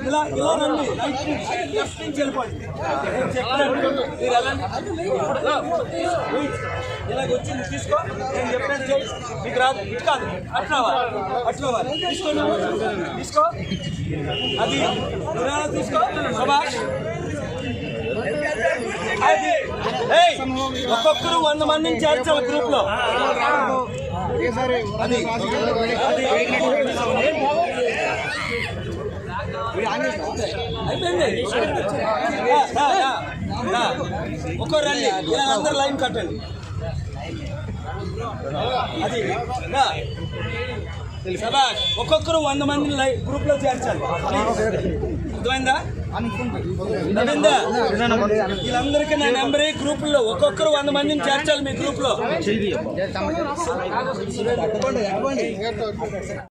ఇలా ఇలా రండి రైట్ నుంచి లెఫ్ట్ నుంచి వెళ్ళిపోండి మీరు వెళ్ళండి ఇలా, ఇలాగ వచ్చి నువ్వు తీసుకో నేను చెప్పినట్టు చేయి మీకు రాదు ఇటు కాదు అట్లా అవ్వాలి. అట్లా తీసుకో తీసుకో అది నువ్వు తీసుకో సభాష్ అది ఒక్కొక్కరు వంద మందిని చేర్చాలి గ్రూప్లో అది అది ఒక్కో రండి. అందరు లైన్ కట్టండి. అది రా. శభాష్ ఒక్కొక్కరు వంద మందిని లై గ్రూప్లో చేర్చాలి. అర్థమైందా? అర్థమైందా? వీళ్ళందరికీ నా నెంబర్ గ్రూప్లో ఒక్కొక్కరు వంద మందిని చేర్చాలి మీ గ్రూప్లో